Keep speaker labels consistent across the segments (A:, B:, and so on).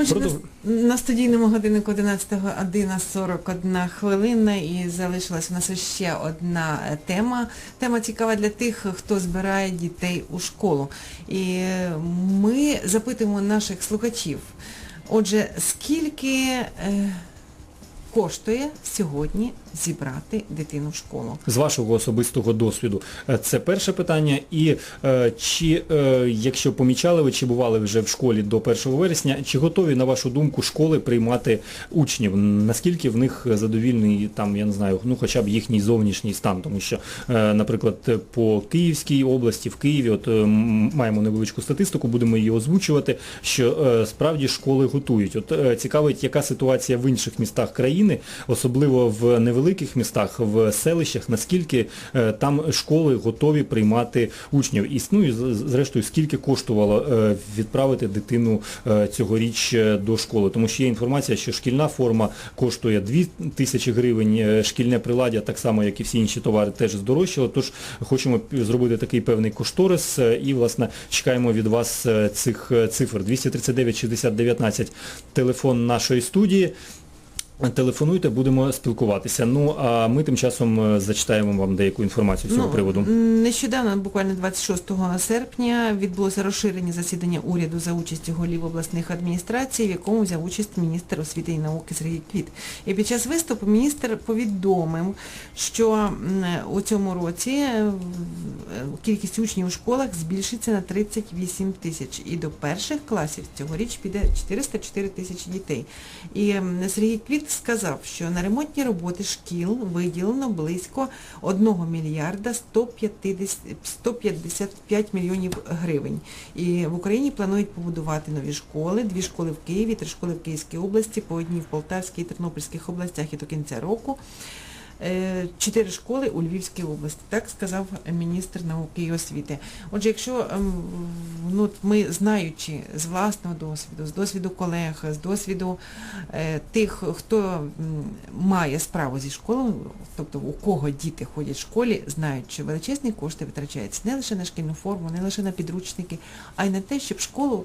A: Отже, на,
B: Продов-
A: на студійному годиннику 11 година 41 хвилина і залишилась у нас ще одна е, тема. Тема цікава для тих, хто збирає дітей у школу. І ми запитуємо наших слухачів. Отже, скільки е, коштує сьогодні зібрати дитину в школу?
B: З вашого особистого досвіду. Е, Це перше питання. І е, чи, е, якщо помічали ви, чи бували вже в школі до 1 вересня, чи готові, на вашу думку, школи приймати учнів? Наскільки в них задовільний, там, я не знаю, ну хоча б їхній зовнішній стан? Тому що, наприклад, по Київській області, в Києві, от маємо невеличку статистику, будемо її озвучувати, що справді школи готують. От цікавить, яка ситуація в інших містах країни, особливо в невеликих містах, в селищах, наскільки е, там школи готові приймати учнів. І, ну, і зрештою, скільки коштувало е, відправити дитину е, цьогоріч до школи. Тому що є інформація, що шкільна форма коштує 2 тисячі гривень, шкільне приладдя, так само, як і всі інші товари, теж здорожчало. Тож хочемо зробити такий певний кошторис і, власне, чекаємо від вас цих цифр. 239 60 19 телефон нашої студії. Телефонуйте, будемо спілкуватися. Ну, а ми тим часом е, зачитаємо вам деяку інформацію з цього
A: Ну,
B: приводу.
A: Нещодавно, буквально 26 серпня, відбулося розширене засідання уряду за участю голів обласних адміністрацій, в якому взяв участь міністр освіти і науки Сергій Квіт. І під час виступу міністр повідомив, що у цьому році е, кількість учнів у школах збільшиться на 38 тисяч. І до перших класів цьогоріч піде 404 тисячі дітей. І Сергій Квіт сказав, що на ремонтні роботи шкіл виділено близько 1 мільярда 150 155 мільйонів гривень. І в Україні планують побудувати нові школи, дві школи в Києві, три школи в Київській області, по одній в Полтавській і Тернопільських областях і до кінця року. Е, Чотири школи у Львівській області, так сказав міністр науки і освіти. Отже, якщо ем, ну, ми знаючи з власного досвіду, з досвіду колег, з досвіду е, тих, хто має справу зі школою, тобто у кого діти ходять в школі, знають, що величезні кошти витрачаються не лише на шкільну форму, не лише на підручники, а й на те, щоб школу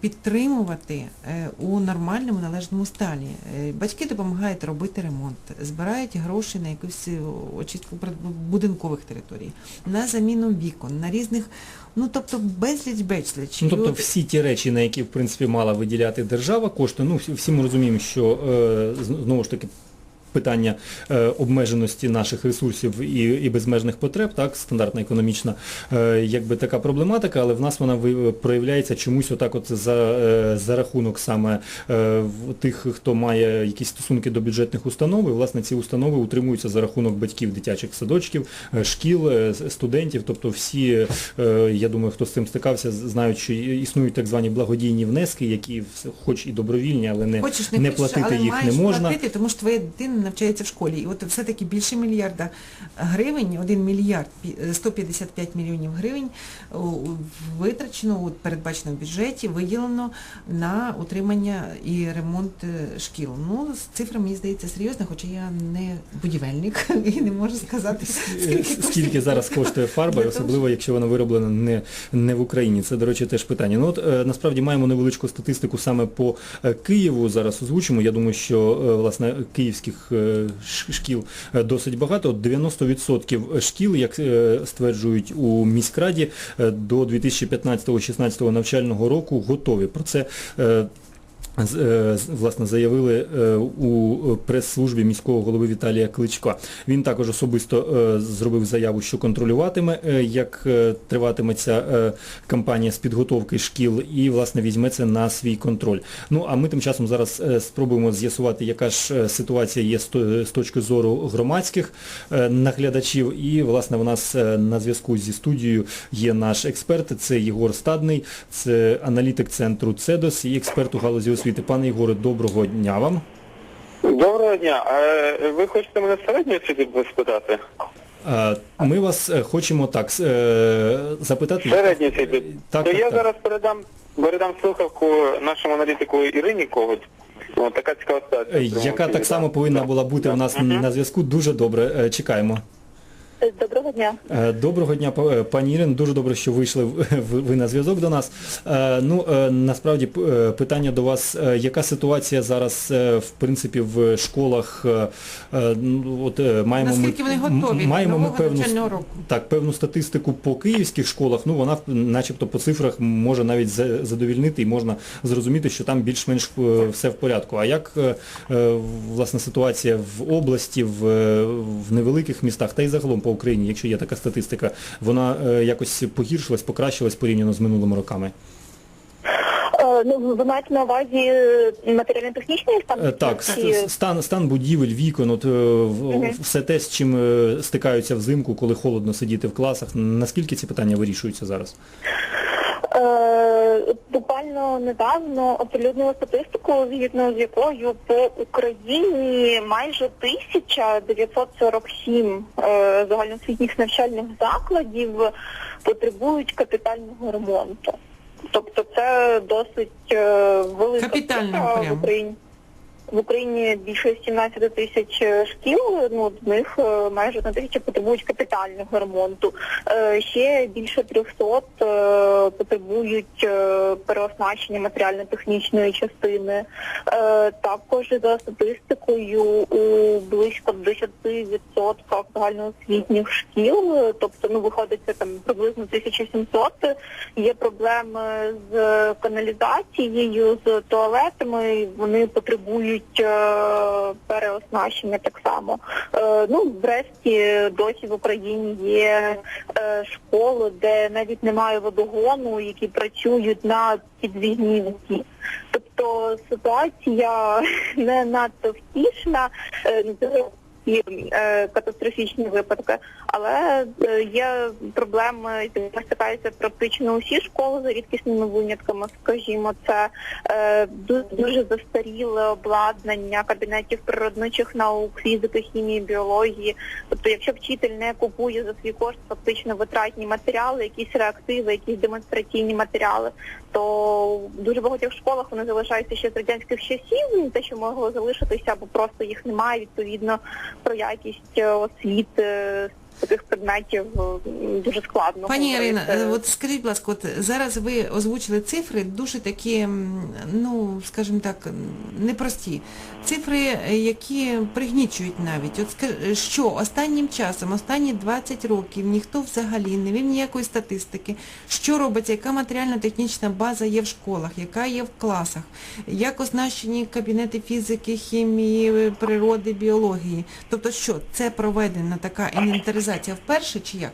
A: підтримувати е, у нормальному належному стані. Е, Батьки допомагають робити ремонт, збирають гроші на якусь е, очистку будинкових територій, на заміну вікон, на різних, ну тобто безліч безліч.
B: Ну, тобто всі ті речі, на які в принципі мала виділяти держава кошти, ну всі, ми розуміємо, що е, знову ж таки питання е, обмеженості наших ресурсів і, і безмежних потреб, так, стандартна економічна, е, якби така проблематика, але в нас вона проявляється чомусь отак от за, е, за рахунок саме тих, хто має якісь стосунки до бюджетних установ, і власне ці установи утримуються за рахунок батьків дитячих садочків, шкіл, студентів, тобто всі, я думаю, хто з цим стикався, знають, що існують так звані благодійні внески, які хоч і добровільні, але не,
A: Хочеш, не,
B: не платити
A: але
B: їх не можна.
A: платити, тому що твоя дитина навчається в школі. І от все-таки більше мільярда гривень, 1 мільярд 155 мільйонів гривень витрачено, от, передбачено в бюджеті, виділено на утримання і ремонт е, шкіл. Ну, цифра, мені здається, серйозна, хоча я не будівельник і не можу сказати, скільки,
B: Е. Скільки зараз коштує фарба, і особливо, якщо вона вироблена не, не в Україні. Це, до речі, теж питання. Ну от е, насправді маємо невеличку статистику саме по е, Києву. Зараз озвучимо. Я думаю, що е, власне київських е, шкіл е, досить багато. 90% шкіл, як е, стверджують у міськраді, до 2015-2016 навчального року готові. Про це власне заявили е, у прес-службі міського голови Віталія Кличка. Він також особисто е, зробив заяву, що контролюватиме, е, як е, триватиметься е, кампанія з підготовки шкіл і власне візьме це на свій контроль. Ну а ми тим часом зараз е, спробуємо з'ясувати, яка ж е, ситуація є з точки зору громадських е, наглядачів. І власне в нас е, на зв'язку зі студією є наш експерт, це Єгор Стадний, це аналітик центру ЦЕДОС і експерт у галузі освіти. Пане Єгоре, доброго дня вам.
C: Доброго дня. А ви хочете мене середньої освіти спитати?
B: Е, Ми вас е, хочемо так е, запитати.
C: Середньої освіти.
B: Так,
C: То
B: так,
C: я
B: так.
C: зараз передам передам слухавку нашому аналітику Ірині Когут. О, така цікава
B: Е,
C: ситуація.
B: Яка так само повинна була бути у нас на зв'язку. Дуже добре, е, чекаємо.
D: Доброго дня.
B: Е, Доброго дня, е, пані Ірин. Дуже добре, що вийшли ви на зв'язок до нас. Е, Ну, е, насправді, е, питання до вас. Е, Яка ситуація зараз, е, в принципі, в школах? Е, е, ну, От, е, маємо ми-
A: вони готові
B: маємо ми певну,
A: року?
B: Так, певну статистику по київських школах, ну вона начебто по цифрах може навіть задовільнити і можна зрозуміти, що там більш-менш е, все в порядку. А як е, е, власне ситуація в області, в, е, в невеликих містах та й загалом по Україні, якщо є така статистика, вона е, якось погіршилась, покращилась порівняно з минулими роками?
D: Е, Ну, ви маєте на увазі е, матеріально-технічний стан?
B: Так, стан, стан будівель, вікон, от,
D: Мгм.
B: все те, з чим стикаються взимку, коли холодно сидіти в класах. Наскільки ці питання вирішуються зараз?
D: Е, Буквально недавно оприлюднили статистику, згідно з якою по Україні майже 1947 е, загальноосвітніх навчальних закладів потребують капітального ремонту. Тобто це досить е, велика в. Україні. В Україні більше 17 тисяч е, шкіл, ну з них е, майже одна тисяча потребують капітального ремонту. Е, Ще більше 300 е, потребують переоснащення матеріально-технічної частини. Також за статистикою у близько 10% загальноосвітніх шкіл, тобто ну виходить це там приблизно 1700, є проблеми з каналізацією, з туалетами, вони потребують е, переоснащення так само. Е, ну, врешті досі в Україні є е, школи, де навіть немає водогону, які працюють на підвізній воді. Тобто ситуація не надто втішна. Е, і е, катастрофічні випадки, але е, є проблеми, якими стикаються практично усі школи за рідкісними винятками. Скажімо, це е, ду- дуже застаріле обладнання кабінетів природничих наук, фізики, хімії, біології. Тобто, якщо вчитель не купує за свій кошт фактично витратні матеріали, якісь реактиви, якісь демонстраційні матеріали, то дуже багатьох школах вони залишаються ще з радянських часів, те, що могло залишитися, або просто їх немає. Відповідно, про якість е, освіти е, таких предметів е, дуже складно.
A: Пані. Ірина, е, от скажіть, будь ласка, от зараз ви озвучили цифри дуже такі, ну, скажімо так, непрості. Цифри, е, які пригнічують навіть. От що останнім часом, останні 20 років ніхто взагалі не вів ніякої статистики, що робиться, яка матеріально-технічна база є в школах, яка є в класах, як оснащені кабінети фізики, хімії, природи, біології. Тобто що, це проведена така інвентаризація вперше чи як?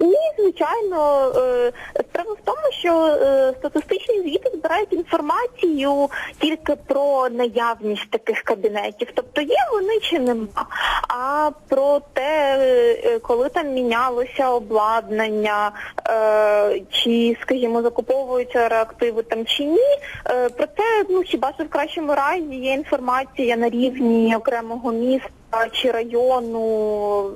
D: Ні, звичайно. Е, Справа в тому, що е, статистичні звіти збирають інформацію тільки про наявність таких кабінетів. Тобто є вони чи нема. А про те, е, коли там мінялося обладнання, чи, скажімо, закуповуються реактиви там чи ні, про це ну хіба що в кращому разі є інформація на рівні окремого міста чи району,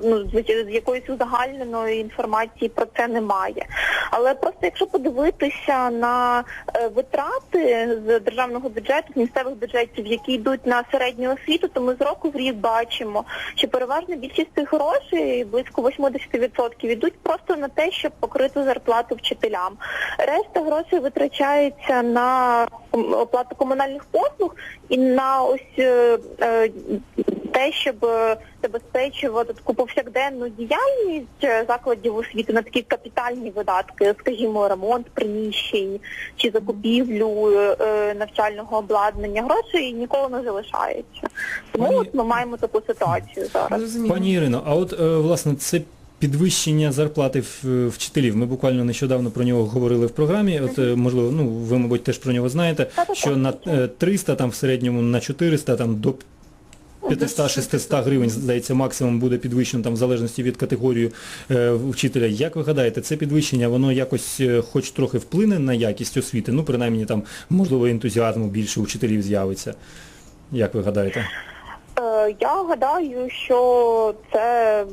D: ну з якоїсь узагальненої інформації про це немає. Але просто якщо подивитися на е, витрати з державного бюджету, з місцевих бюджетів, які йдуть на середню освіту, то ми з року в рік бачимо, що переважна більшість цих грошей, близько 80%, йдуть просто на те, щоб покрити зарплату вчителям. Решта грошей витрачається на оплату комунальних послуг і на ось е, е, те, щоб е, забезпечувати таку повсякденну діяльність е, закладів освіти на такі капітальні видатки, скажімо, ремонт приміщень чи закупівлю е, навчального обладнання, грошей ніколи не залишається. Тому
B: Пані-
D: от ми маємо таку ситуацію зараз.
B: Пані Ірино, а от власне це підвищення зарплати вчителів. Ми буквально нещодавно про нього говорили в програмі. От можливо, ну ви, мабуть, теж про нього знаєте, що на
D: звичайно.
B: е, 300, там в середньому на 400, там до 500-600 гривень, здається, максимум буде підвищено там в залежності від категорії е, вчителя. Як ви гадаєте, це підвищення, воно якось е, хоч трохи вплине на якість освіти? Ну, принаймні там, можливо, ентузіазму більше учителів з'явиться. Як ви гадаєте?
D: Я гадаю, що це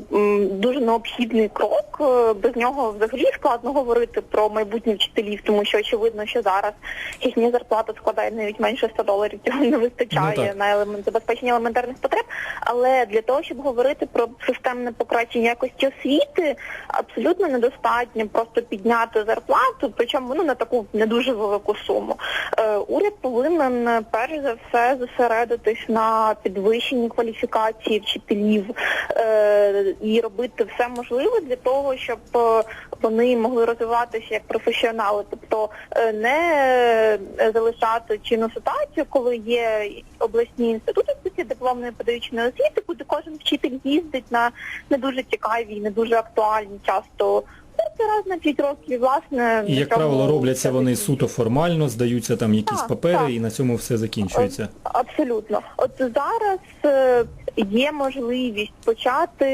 D: дуже необхідний крок. Е, Без нього взагалі складно говорити про майбутнє вчителів, тому що очевидно, що зараз їхня зарплата складає навіть менше 100 доларів. Цього не вистачає
B: Ну,
D: на елемент забезпечення елементарних потреб. Але для того, щоб говорити про системне покращення якості освіти, абсолютно недостатньо просто підняти зарплату, причому ну на таку не дуже велику суму. Е, уряд повинен перш за все зосередитись на підвищенні кваліфікації вчителів е, і робити все можливе для того, щоб е, вони могли розвиватися як професіонали, тобто е, не залишати чинну ситуацію, коли є обласні інститути дипломної педагогічної освіти, куди кожен вчитель їздить на не дуже цікаві, не дуже актуальні часто курси раз на 5 років, власне
B: І, як правило, робляться вони суто формально, здаються там якісь
D: Так,
B: папери
D: так.
B: і на цьому все закінчується.
D: Абсолютно. От зараз е, є можливість почати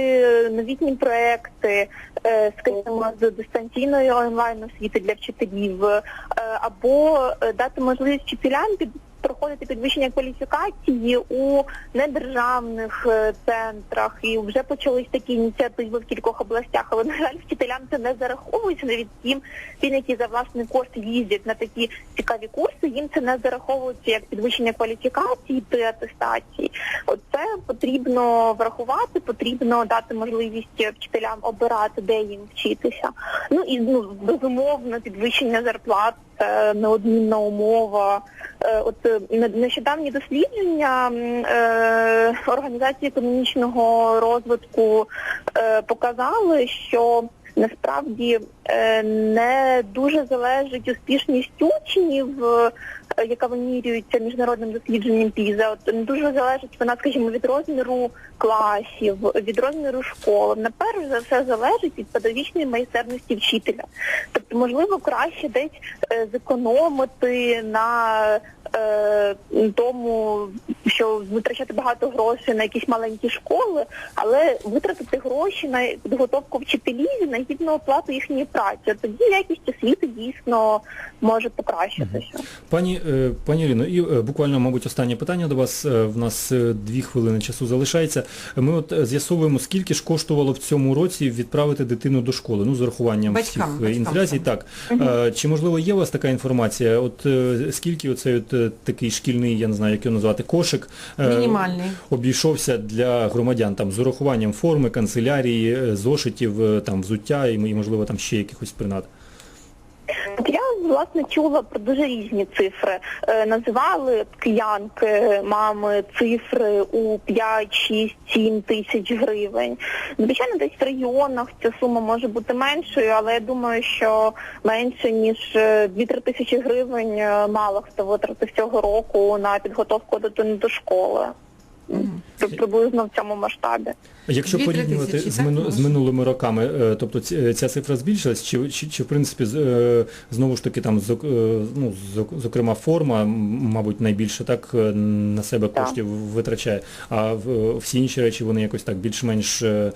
D: новітні проекти, е, скажімо, з дистанційної онлайн освіти для вчителів, е, або е, дати можливість вчителям під проходити підвищення кваліфікації у недержавних е, центрах, і вже почались такі ініціативи в кількох областях, але на жаль, вчителям це не зараховується навіть тим, тим, які за власний кошт їздять на такі цікаві курси, їм це не зараховується як підвищення кваліфікації при атестації. От це потрібно врахувати, потрібно дати можливість вчителям обирати, де їм вчитися. Ну і ну безумовно підвищення зарплат неодмінна умова. Е, От е, не- нещодавні дослідження е, Організації економічного розвитку е, показали, що насправді е, не дуже залежить успішність учнів, е, яка вимірюється міжнародним дослідженням ПІЗа. От не дуже залежить вона, скажімо, від розміру класів, від розміру школи. Наперш за все залежить від педагогічної майстерності вчителя. Тобто, можливо, краще десь е, зекономити на тому, що витрачати багато грошей на якісь маленькі школи, але витратити гроші на підготовку вчителів і на гідну оплату їхньої праці. Тоді якість освіти дійсно може покращитися.
B: Пані, е, пані Ірино, і е, буквально, мабуть, останнє питання до вас. Е, В нас е, дві хвилини часу залишається. Ми от е, з'ясовуємо, скільки ж коштувало в цьому році відправити дитину до школи, ну, з урахуванням
A: Батькам,
B: всіх е,
A: батькам
B: інфляцій. Так. Е, Чи, можливо, є у вас така інформація? От е, скільки оцей от е, такий шкільний, я не знаю, як його назвати, кошик е,
A: Мінімальний.
B: обійшовся для громадян там з урахуванням форми, канцелярії, е, зошитів, е, там взуття і, і, можливо, там ще якихось принад?
D: От я власне чула про дуже різні цифри. Е, називали киянки, мами цифри у 5, 6, 7 тисяч гривень. Звичайно, десь в регіонах ця сума може бути меншою, але я думаю, що менше ніж е, 2-3 тисячі гривень е, мало хто витратив цього року на підготовку дитини до школи.
A: Мгм.
D: близно Приблизно в цьому масштабі.
B: Якщо
A: Дві-три
B: порівнювати
A: тисячі,
B: з,
A: так,
B: мину, з
A: може?
B: минулими роками, е, тобто ці- ця цифра збільшилась, чи, чи, чи в принципі з- е, знову ж таки там зок- е, ну, зок- зокрема форма, м, мабуть, найбільше так е, на себе
D: Так.
B: коштів витрачає, а в- всі інші речі вони якось так більш-менш е,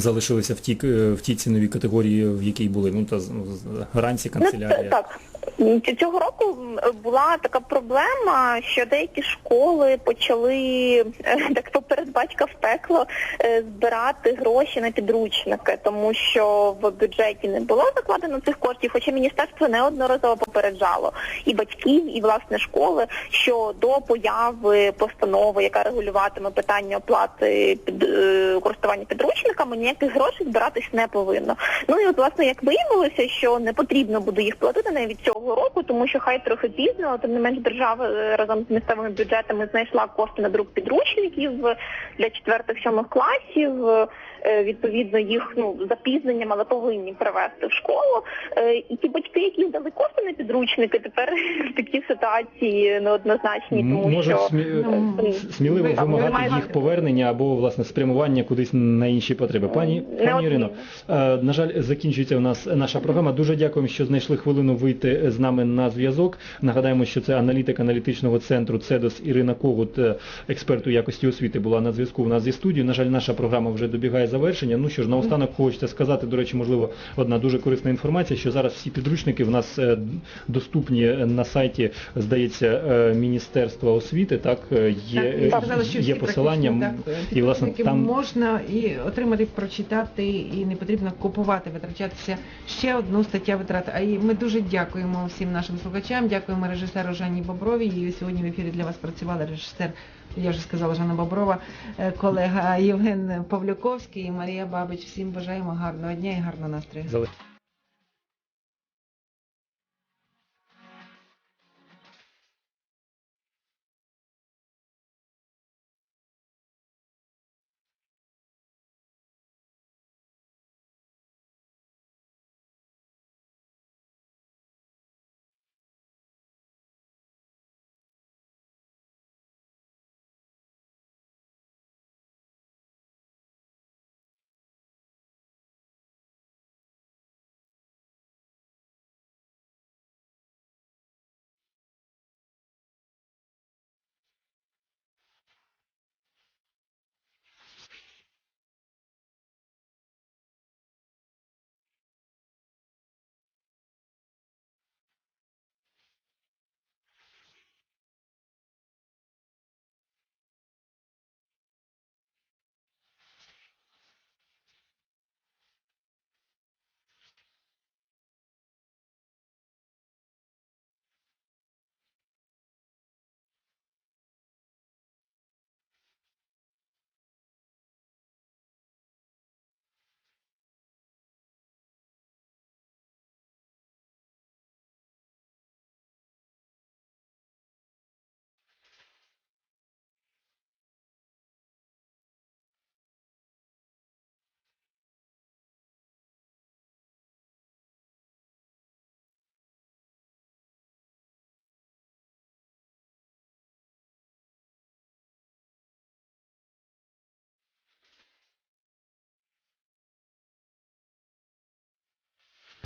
B: залишилися в тій, к- в тій ціновій категорії, в якій були. Ну, та ну, гарантії,
D: Ну,
B: канцелярія.
D: так. Цього року була така проблема, що деякі школи почали е, так поперед батька в пекло е, збирати гроші на підручники, тому що в бюджеті не було закладено цих коштів, хоча міністерство неодноразово попереджало і батьків, і власне школи, що до появи постанови, яка регулюватиме питання оплати під е, користування підручниками, ніяких грошей збиратись не повинно. Ну і от власне як виявилося, що не потрібно буде їх платити навіть цього року, тому що хай трохи пізно, але тим не менш держава е, разом з місцевими бюджетами знайшла кошти на друк підручників для четвертих-сьомих класів. Е, Відповідно, їх ну запізненням, але повинні привезти в школу. Е, І ті батьки, які здали кошти на підручники, тепер в такій ситуації неоднозначні, тому
B: Можуть
D: що
B: смі-
A: Ну,
B: сміливо
A: ви-
B: вимагати
D: ви-
B: їх повернення або власне спрямування кудись на інші потреби. Пані, пані
D: Неодмінно.
B: Ірино, е, на жаль, закінчується у нас наша програма. Дуже дякуємо, що знайшли хвилину вийти з нами на зв'язок. Нагадаємо, що це аналітик аналітичного центру ЦЕДОС Ірина Когут, е, експерт у якості освіти, була на зв'язку у нас зі студією. На жаль, наша програма вже добігає завершення. Ну що ж, наостанок хочеться сказати, до речі, можливо, одна дуже корисна інформація, що зараз всі підручники в нас е, доступні на сайті, здається, е, Міністерства освіти, так, е, є,
A: Так,
B: є посилання,
A: так,
B: і, власне, там
A: можна і отримати, прочитати, і не потрібно купувати, витрачатися ще одну стаття витрат. А і ми дуже дякуємо всім нашим слухачам, дякуємо режисеру Жанні Бобровій. І сьогодні в ефірі для вас працювали режисер, я вже сказала, Жанна Боброва, е, колега Євген Павлюковський і Марія Бабич. Всім бажаємо гарного дня і гарного настрою.